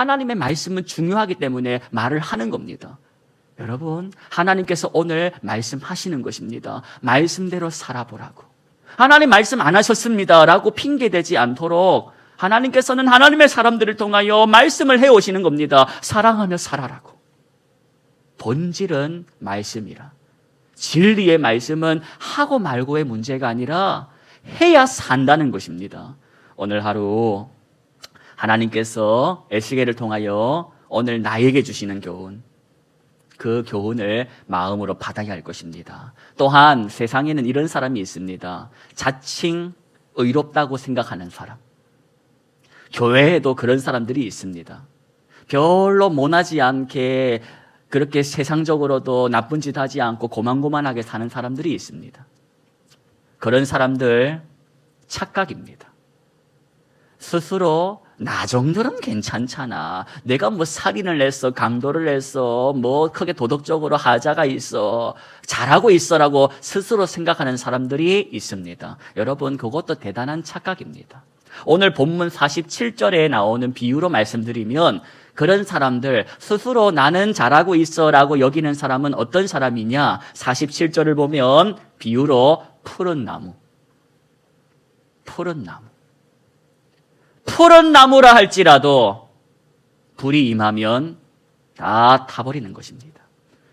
하나님의 말씀은 중요하기 때문에 말을 하는 겁니다. 여러분, 하나님께서 오늘 말씀하시는 것입니다. 말씀대로 살아보라고. 하나님 말씀 안 하셨습니다. 라고 핑계대지 않도록 하나님께서는 하나님의 사람들을 통하여 말씀을 해오시는 겁니다. 사랑하며 살아라고. 본질은 말씀이라. 진리의 말씀은 하고 말고의 문제가 아니라 해야 산다는 것입니다. 오늘 하루 하나님께서 에스겔을 통하여 오늘 나에게 주시는 교훈, 그 교훈을 마음으로 받아야 할 것입니다. 또한 세상에는 이런 사람이 있습니다. 자칭 의롭다고 생각하는 사람. 교회에도 그런 사람들이 있습니다. 별로 모나지 않게 그렇게 세상적으로도 나쁜 짓 하지 않고 고만고만하게 사는 사람들이 있습니다. 그런 사람들 착각입니다. 스스로 나 정도는 괜찮잖아. 내가 뭐 살인을 했어, 강도를 했어, 뭐 크게 도덕적으로 하자가 있어, 잘하고 있어라고 스스로 생각하는 사람들이 있습니다. 여러분, 그것도 대단한 착각입니다. 오늘 본문 47절에 나오는 비유로 말씀드리면 그런 사람들 스스로 나는 잘하고 있어라고 여기는 사람은 어떤 사람이냐? 47절을 보면 비유로 푸른 나무. 푸른 나무. 푸른 나무라 할지라도 불이 임하면 다 타버리는 것입니다.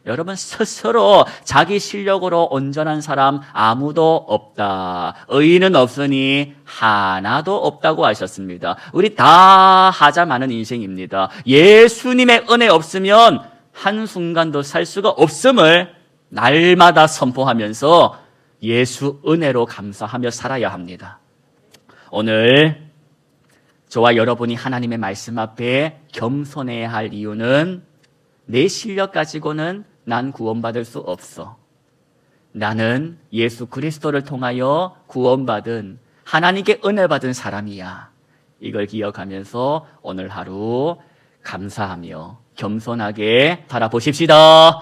여러분 스스로 자기 실력으로 온전한 사람 아무도 없다. 의인은 없으니 하나도 없다고 하셨습니다. 우리 다 하자 많은 인생입니다. 예수님의 은혜 없으면 한순간도 살 수가 없음을 날마다 선포하면서 예수 은혜로 감사하며 살아야 합니다. 오늘 저와 여러분이 하나님의 말씀 앞에 겸손해야 할 이유는 내 실력 가지고는 난 구원받을 수 없어. 나는 예수 그리스도를 통하여 구원받은 하나님께 은혜 받은 사람이야. 이걸 기억하면서 오늘 하루 감사하며 겸손하게 살아보십시다.